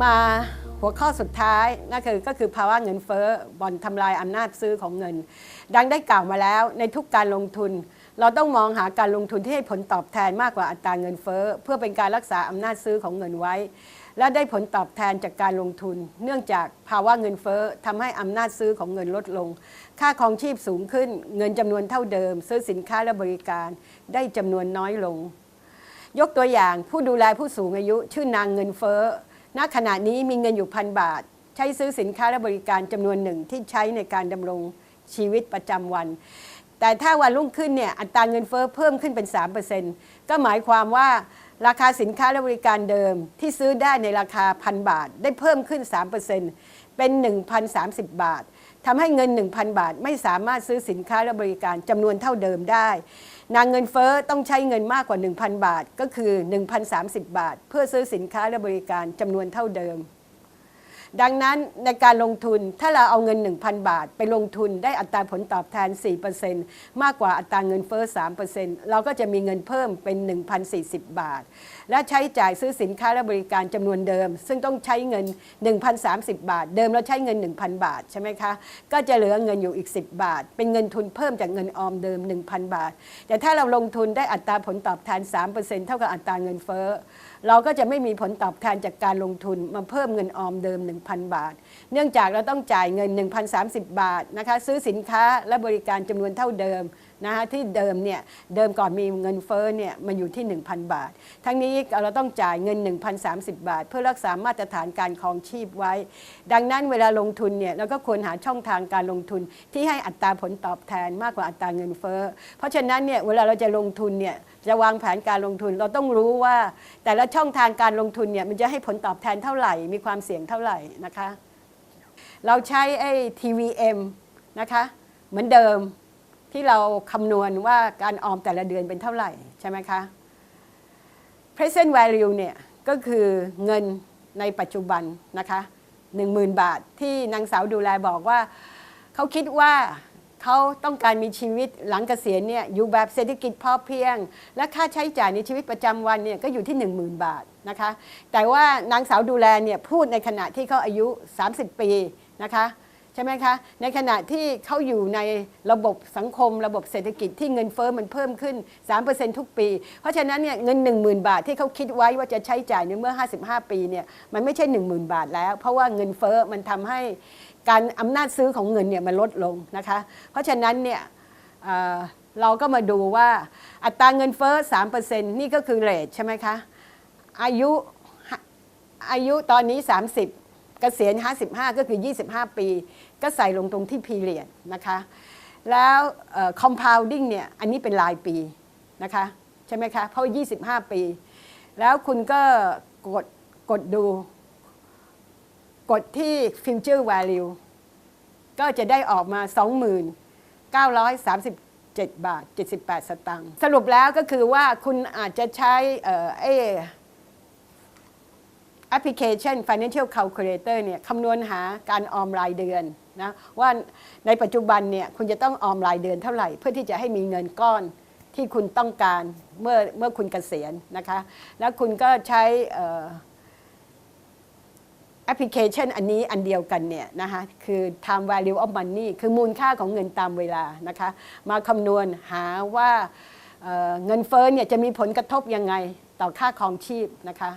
มาหัวข้อสุดท้ายนั่นคือก็คือภาวะเงินเฟ้อบ่อนทำลายอำนาจซื้อของเงิน ดังได้กล่าวมาแล้วในทุกการลงทุน เราต้องมองหาการลงทุนที่ให้ผลตอบแทนมากกว่าอัตราเงินเฟ้อเพื่อเป็นการรักษาอำนาจซื้อของเงินไว้ และได้ผลตอบแทนจากการลงทุน เนื่องจากภาวะเงินเฟ้อทำให้อำนาจซื้อของเงินลดลง ค่าครองชีพสูงขึ้น เงินจำนวนเท่าเดิม ซื้อสินค้าและบริการ ได้จำนวนน้อยลง ยกตัวอย่างผู้ดูแลผู้สูงอายุ ชื่อนางเงินเฟ้อ ณขณะนี้มีเงินอยู่พันบาท ใช้ซื้อสินค้าและบริการจำนวนหนึ่งที่ใช้ในการดำรงชีวิตประจำวัน แต่ถ้าวันรุ่งขึ้นเนี่ยอัตราเงินเฟ้อเพิ่มขึ้นเป็น 3%ก็หมายความว่าราคาสินค้าและบริการเดิมที่ซื้อได้ในราคาพันบาท ได้เพิ่มขึ้น 3% เป็น 1,030 บาททำให้เงิน 1,000 บาทไม่สามารถซื้อสินค้าและบริการจำนวนเท่าเดิมได้ นางเงินเฟอ้อต้องใช้เงินมากกว่า 1,000 บาท ก็คือ 1,030 บาท เพื่อซื้อสินค้าและบริการจำนวนเท่าเดิม ดังนั้นในการลงทุนถ้าเราเอาเงิน 1,000 บาท ไปลงทุนได้อัตราผลตอบแทน 4%มากกว่าอัตราเงินเฟ้อ 3%เราก็จะมีเงินเพิ่มเป็น 1,040 บาท และใช้จ่ายซื้อสินค้าและบริการจำนวนเดิม ซึ่งต้องใช้เงิน 1,030 บาท เดิมเราใช้เงิน 1,000 บาทใช่ไหมคะ ก็จะเหลือเงินอยู่อีก 10 บาท เป็นเงินทุนเพิ่มจากเงินออมเดิม 1,000 บาท แต่ถ้าเราลงทุนได้อัตราผลตอบแทน 3%เท่ากับอัตราเงินเฟ้อ เราก็จะไม่มีผลตอบแทนจากการลงทุนมาเพิ่มเงินออมเดิม 1,000 บาท เนื่องจากเราต้องจ่ายเงิน 1,030 บาทนะคะซื้อสินค้าและบริการจำนวนเท่าเดิม นะคะที่เดิมเนี่ยเดิมก่อนมีเงินเฟ้อเนี่ยมาอยู่ที่ 1,000 บาท ทั้งนี้เราต้องจ่ายเงิน 1,030 บาท เพื่อรักษามาตรฐานการครองชีพไว้ ดังนั้นเวลาลงทุนเนี่ยเราก็ควรหาช่องทางการลงทุนที่ให้อัตราผลตอบแทนมากกว่าอัตราเงินเฟ้อเพราะฉะนั้นเนี่ยเวลาเราจะลงทุนเนี่ยจะวางแผนการลงทุนเราต้องรู้ว่า แต่ละช่องทางการลงทุนเนี่ยมันจะให้ผลตอบแทนเท่าไหร่ มีความเสี่ยงเท่าไหร่นะคะ เราใช้ไอ้ TVM นะคะ เหมือนเดิม ที่เราคำนวณว่าการออมแต่ละเดือนเป็นเท่าไหร่ใช่ไหมคะ present value เนี่ยก็คือเงินในปัจจุบันนะคะ10,000 บาทที่นางสาวดูแลบอกว่า เขาคิดว่าเขาต้องการมีชีวิตหลังเกษียณเนี่ยอยู่แบบเศรษฐกิจพอเพียง และค่าใช้จ่ายในชีวิตประจำวันเนี่ยก็อยู่ที่ 10,000 บาทนะคะแต่ว่านางสาวดูแลเนี่ยพูดในขณะที่เขาอายุ 30 ปีนะคะ ใช่ไหมคะ ในขณะที่เขาอยู่ในระบบสังคม ระบบเศรษฐกิจที่เงินเฟ้อมันเพิ่มขึ้น 3%ทุกปี เพราะฉะนั้นเนี่ยเงิน 10,000 บาทที่เขาคิดไว้ว่าจะใช้จ่ายในเมื่อ 55 ปีเนี่ยมันไม่ใช่ 10,000 บาทแล้ว เพราะว่าเงินเฟ้อมันทำให้การอำนาจซื้อของเงินเนี่ยมันลดลงนะคะ เพราะฉะนั้นเนี่ยเเราก็มาดูว่าอัตราเงินเฟ้อ 3%นี่ก็คือเรทใช่ไหมคะ อายุอายุตอนนี้ 30 เกษียณ 55 ก็คือ 25 ปี ก็ใส่ลงตรงที่ period นะคะ แล้วเอ่อ compounding เนี่ย อันนี้เป็นรายปีนะคะ ใช่ไหมคะ เพราะ 25 ปี แล้วคุณก็กดกดดู กดที่ future value ก็จะได้ออกมา 2937 บาท 78 สตางค์ สรุปแล้วก็คือว่าคุณอาจจะใช้เอ่อไอ้ แอปพลิเคชัน Financial Calculator เนี่ยคำนวณหาการออมรายเดือนนะว่าในปัจจุบันเนี่ยคุณจะต้องออมรายเดือนเท่าไหร่ เพื่อที่จะให้มีเงินก้อนที่คุณต้องการเมื่อเมื่อคุณเกษียณนะคะ แล้วคุณก็ใช้แอปพลิเคชันอันนี้อันเดียวกันเนี่ยนะคะคือ time value of money คือมูลค่าของเงินตามเวลานะคะมาคำนวณหาว่าเเงินเฟ้อเนี่ยจะมีผลกระทบยังไงต่อค่าครองชีพนะคะ